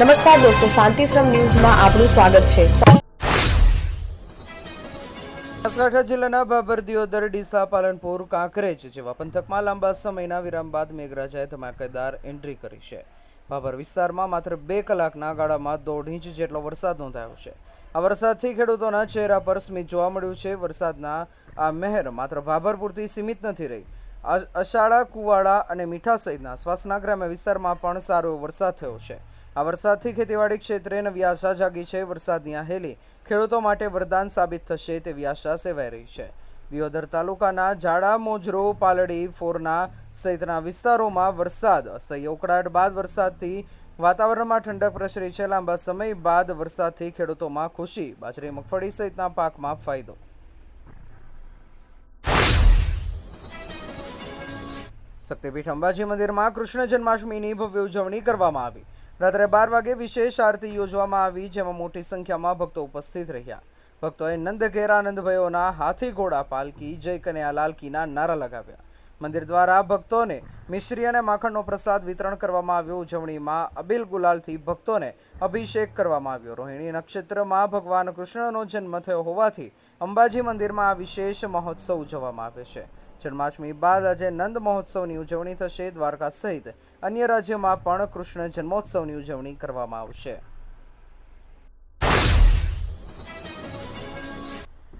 નમસ્કાર દોસ્તો, શાંતિશ્રમ ન્યૂઝમાં આપનું સ્વાગત છે. બનાસકાંઠા જિલ્લાના ભાભર દિયોદર ડીસા, પાલનપુર, કાંકરેજ જેવા પંથકમાં લાંબા સમયના વિરામ બાદ મેઘરાજાએ ધમાકેદાર એન્ટ્રી કરી છે. ભાભર વિસ્તારમાં માત્ર બે કલાકના ગાળામાં દોઢ ઇંચ જેટલો વરસાદ નોંધાયો છે. આ વરસાદથી ખેડૂતોના ચહેરા પર સ્મિત જોવા મળ્યું છે. વરસાદના આ મહેર માત્ર ભાભર પૂરતી સીમિત નથી રહી અષાઢા, કુવાડા અને મીઠા સહિતના શ્વાસના ગ્રામ્ય વિસ્તારમાં પણ સારો વરસાદ થયો છે. આ વરસાદથી ખેતીવાડી ક્ષેત્રે નવી આશા જાગી છે. વરસાદની આ હેલી ખેડૂતો માટે વરદાન સાબિત થશે તેવી આશા સેવાઈ રહી છે. દિયોદર તાલુકાના ઝાડા, મોજરો, પાલડી, ફોરના સહિતના વિસ્તારોમાં વરસાદ અસહ્ય ઉકળાટ બાદ વરસાદથી વાતાવરણમાં ઠંડક પ્રસરી છે. લાંબા સમય બાદ વરસાદથી ખેડૂતોમાં ખુશી. બાજરી, મગફળી સહિતના પાકમાં ફાયદો શક્તિપીઠ અંબાજી મંદિરમાં કૃષ્ણ જન્માષ્ટમીની ભવ્ય ઉજવણી કરવામાં આવી. રાત્રે બાર વાગે વિશેષ આરતી યોજવામાં આવી, જેમાં મોટી સંખ્યામાં ભક્તો ઉપસ્થિત રહ્યા. ભક્તોએ નંદ ઘેર હાથી ઘોડા પાલકી, જય કન્યા લાલકીના નારા લગાવ્યા. મંદિર દ્વારા ભક્તોને મિશ્રી અને માખણનો પ્રસાદ વિતરણ કરવામાં આવ્યો. ઉજવણીમાં અબિલ ગુલાલથી ભક્તોને અભિષેક કરવામાં આવ્યો. રોહિણી નક્ષત્રમાં ભગવાન કૃષ્ણનો જન્મ થયો હોવાથી અંબાજી મંદિરમાં આ વિશેષ મહોત્સવ ઉજવવામાં આવે છે. જન્માષ્ટમી બાદ આજે નંદ મહોત્સવની ઉજવણી થશે દ્વારકા સહિત અન્ય રાજ્યોમાં પણ કૃષ્ણ જન્મોત્સવની ઉજવણી કરવામાં આવશે.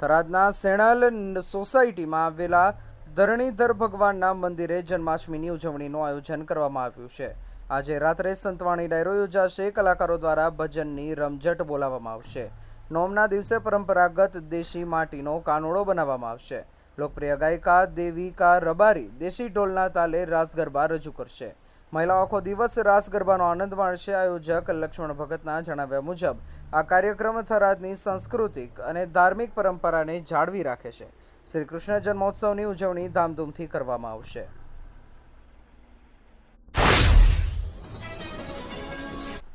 થરાદના સેણાલ સોસાયટીમાં આવેલા ધરણીધર ભગવાનના મંદિરે જન્માષ્ટમીની ઉજવણીનું આયોજન કરવામાં આવ્યું છે. આજે રાત્રે સંતવાણી ડાયરો યોજાશે. કલાકારો દ્વારા ભજનની રમઝટ બોલાવવામાં આવશે. નોમના દિવસે પરંપરાગત દેશી માટીનો કાનોડો બનાવવામાં આવશે. લોકપ્રિય ગાયિકા દેવિકા રબારી દેશી ઢોલના તાલે રાસ ગરબા રજૂ કરશે. મહિલાઓ આખો દિવસ રાસ ગરબાનો આનંદ માણશે. આયોજક લક્ષ્મણ ભગતના જણાવ્યા મુજબ, આ કાર્યક્રમ થરાદની સાંસ્કૃતિક અને ધાર્મિક પરંપરાને જાળવી રાખે છે. શ્રી કૃષ્ણ જન્મોત્સવની ઉજવણી ધામધૂમથી કરવામાં આવશે.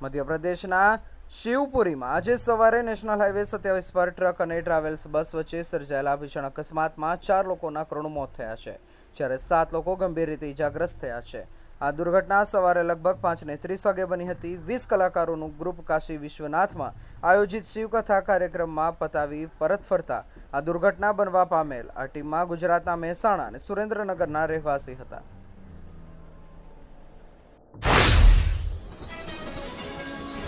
મધ્યપ્રદેશના શિવપુરીમાં આજે સવારે નેશનલ હાઈવે સત્યાવીસ પર ટ્રક અને ટ્રાવેલ્સ બસ વચ્ચે સર્જાયેલા ભીષણ અકસ્માતમાં ચાર લોકોના કરુણ મોત થયા છે, જ્યારે સાત લોકો ગંભીર રીતે ઇજાગ્રસ્ત થયા છે. આ દુર્ઘટના સવારે લગભગ પાંચને ત્રીસ વાગે બની હતી. વીસ કલાકારોનું ગ્રુપ કાશી વિશ્વનાથમાં આયોજિત શિવકથા કાર્યક્રમમાં પતાવી પરત ફરતા આ દુર્ઘટના બનવા પામેલ. આ ટીમમાં ગુજરાતના મહેસાણા અને સુરેન્દ્રનગરના રહેવાસી હતા.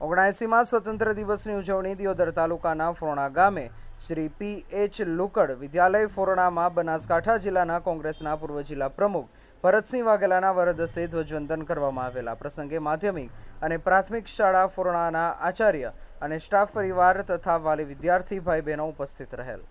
ઓગણએંસીમાં સ્વતંત્ર દિવસની ઉજવણી દિયોદર તાલુકાના ફોરણા ગામે. શ્રી પી એચ લુકડ વિદ્યાલય ફોરણામાં બનાસકાંઠા જિલ્લાના કોંગ્રેસના પૂર્વ જિલ્લા પ્રમુખ ભરતસિંહ વાઘેલાના વરદસ્તે ધ્વજવંદન કરવામાં આવેલા પ્રસંગે માધ્યમિક અને પ્રાથમિક શાળા ફોરણાના આચાર્ય અને સ્ટાફ પરિવાર તથા વાલી વિદ્યાર્થી ભાઈ બહેનો ઉપસ્થિત રહેલ.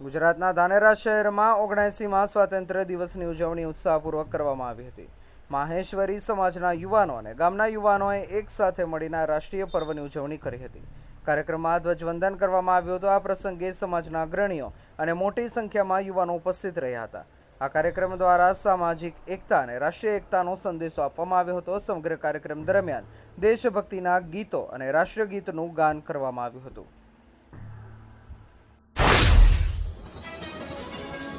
ગુજરાતના ધાનેરા શહેરમાં ઓગણએંસીમાં સ્વાતંત્ર્ય દિવસની ઉજવણી ઉત્સાહપૂર્વક કરવામાં આવી હતી. માહેશ્વરી સમાજના યુવાનો અને ગામના યુવાનોએ એક સાથે મળીને રાષ્ટ્રીય પર્વની ઉજવણી કરી હતી. કાર્યક્રમમાં ધ્વજવંદન કરવામાં આવ્યું હતું. આ પ્રસંગે સમાજના અગ્રણીઓ અને મોટી સંખ્યામાં યુવાનો ઉપસ્થિત રહ્યા હતા. આ કાર્યક્રમ દ્વારા સામાજિક એકતા અને રાષ્ટ્રીય એકતાનો સંદેશો આપવામાં આવ્યો હતો. સમગ્ર કાર્યક્રમ દરમિયાન દેશભક્તિના ગીતો અને રાષ્ટ્રીય ગીતનું ગાન કરવામાં આવ્યું હતું.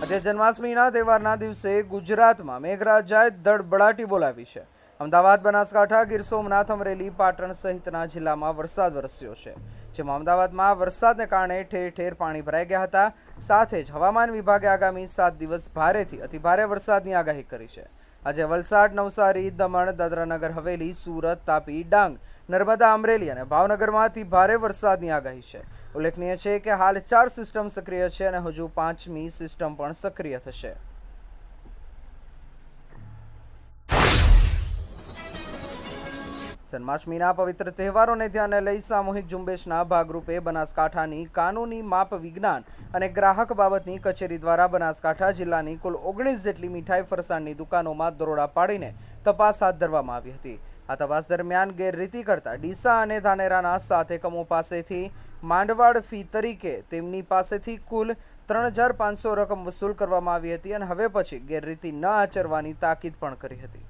આજે જન્માષ્ટમીના તહેવારના દિવસે ગુજરાતમાં મેઘરાજાએ ધડબડાટી બોલાવી છે. અમદાવાદ, બનાસકાંઠા, ગીર સોમનાથ, અમરેલી, પાટણ સહિતના જિલ્લામાં વરસાદ વરસ્યો છે, જેમાં અમદાવાદમાં વરસાદને કારણે ઠેર ઠેર પાણી ભરાઈ ગયા હતા. સાથે જ હવામાન વિભાગે આગામી સાત દિવસ ભારેથી અતિભારે વરસાદની આગાહી કરી છે. આજે વલસાડ, નવસારી, દમણ, દાદરાનગર, હવેલી, સુરત, તાપી, ડાંગ, નર્મદા, અમરેલી અને ભાવનગરમાંથી ભારે વરસાદની આગાહી છે. ઉલ્લેખનીય છે કે હાલ ચાર સિસ્ટમ સક્રિય છે અને હજુ પાંચમી સિસ્ટમ પણ સક્રિય થશે. જન્માષ્ટમીના પવિત્ર તહેવારોને ધ્યાને લઈ સામૂહિક ઝુંબેશના ભાગરૂપે બનાસકાંઠાની કાનૂની માપ વિજ્ઞાન અને ગ્રાહક બાબતની કચેરી દ્વારા બનાસકાંઠા જિલ્લાની કુલ ઓગણીસ જેટલી મીઠાઈ ફરસાણની દુકાનોમાં દરોડા પાડીને તપાસ હાથ ધરવામાં આવી હતી. આ તપાસ દરમિયાન ગેરરીતિ કરતા ડીસા અને ધાનેરાના સાત એકમો પાસેથી માંડવાડ ફી તરીકે તેમની પાસેથી કુલ ત્રણ હજાર પાંચસો રકમ વસૂલ કરવામાં આવી હતી અને હવે પછી ગેરરીતિ ન આચરવાની તાકીદ પણ કરી હતી.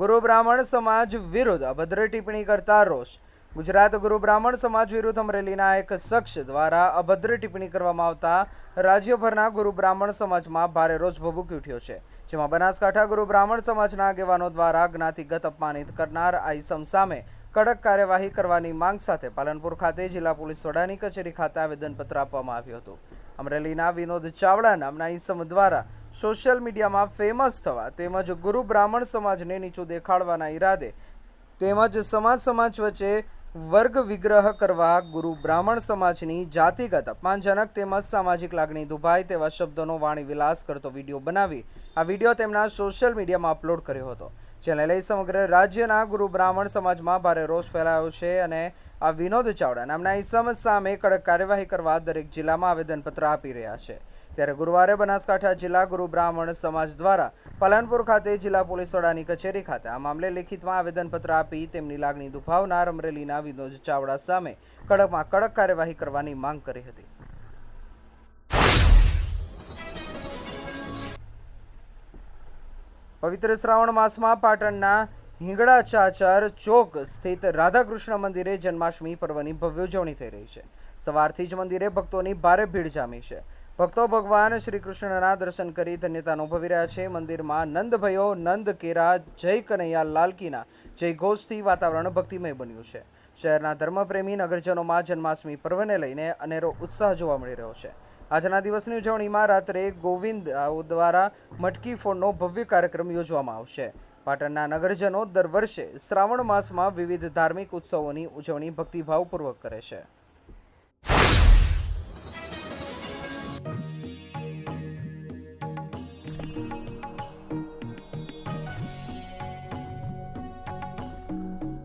ગુરુ બ્રાહ્મણ સમાજ વિરુદ્ધ અભદ્ર ટિપ્પણી કરતા રોષ. ગુજરાત ગુરુ બ્રાહ્મણ સમાજ વિરુદ્ધ અમરેલીના એક શખ્સ દ્વારા અભદ્ર ટિપ્પણી કરવામાં આવતા રાજ્યભરના ગુરુ બ્રાહ્મણ સમાજમાં ભારે રોષ ભભૂકી ઉઠ્યો છે. જેમાં બનાસકાંઠા ગુરુ બ્રાહ્મણ સમાજના આગેવાનો દ્વારા જ્ઞાતિગત અપમાનિત કરનાર આઈસમ સામે કડક કાર્યવાહી કરવાની માંગ સાથે પાલનપુર ખાતે જિલ્લા પોલીસ વડાની કચેરી ખાતે આવેદનપત્ર આપવામાં આવ્યું હતું. અમરેલીના વિનોદ ચાવડા નામના ઈસમ દ્વારા સોશિયલ મીડિયામાં ફેમસ થવા તેમજ ગુરુ બ્રાહ્મણ સમાજને નીચું દેખાડવાના ઈરાદે તેમજ સમાજ સમાજ વચ્ચે વર્ગ વિગ્રહ કરવા ગુરુ બ્રાહ્મણ સમાજની જાતિગત અપમાનજનક તેમજ સામાજિક લાગણી દુભાય તેવા શબ્દોનો વાણી વિલાસ કરતો વીડિયો બનાવી આ વીડિયો તેમના સોશિયલ મીડિયામાં અપલોડ કર્યો હતો. જેને લઈ સમગ્ર રાજ્યના ગુરુ બ્રાહ્મણ સમાજમાં ભારે રોષ ફેલાયો છે અને આ વિનોદ ચાવડા નામના ઇસમ સામે કડક કાર્યવાહી કરવા દરેક જિલ્લામાં આવેદનપત્ર આપી રહ્યા છે. ત્યારે ગુરુવારે બનાસકાંઠા જિલ્લા ગુરુ બ્રાહ્મણ સમાજ દ્વારા પાલનપુર ખાતે જિલ્લા પોલીસ વડાની કચેરી ખાતે આ મામલે લેખિતમાં આવેદનપત્ર આપી તેમની લાગણી દુભાવનાર અમરેલીના વિનોદ ચાવડા સામે કડકમાં કડક કાર્યવાહી કરવાની માંગ કરી હતી. પવિત્ર શ્રાવણ માસમાં પાટણના હિંગળા ચાચર ચોક સ્થિત રાધાકૃષ્ણ મંદિરે જન્માષ્ટમી પર્વની ભવ્ય ઉજવણી થઈ રહી છે. સવારથી જ મંદિરે ભક્તોની ભારે ભીડ જામી છે. ભક્તો ભગવાન શ્રી કૃષ્ણના દર્શન કરી ધન્યતા અનુભવી રહ્યા છે. મંદિરમાં નંદભયો નંદ કેરા, જય કનૈયા, લાલકીના, જય ઘોષથી વાતાવરણ ભક્તિમય બન્યું છે. શહેરના ધર્મપ્રેમી નગરજનોમાં જન્માષ્ટમી પર્વને લઈને અનેરો ઉત્સાહ જોવા મળી રહ્યો છે. આજના દિવસની ઉજવણીમાં રાત્રે ગોવિંદ દ્વારા મટકી ફોડનો ભવ્ય કાર્યક્રમ યોજવામાં આવશે. પાટણના નગરજનો દર વર્ષે શ્રાવણ માસમાં વિવિધ ધાર્મિક ઉત્સવોની ઉજવણી ભક્તિભાવપૂર્વક કરે છે.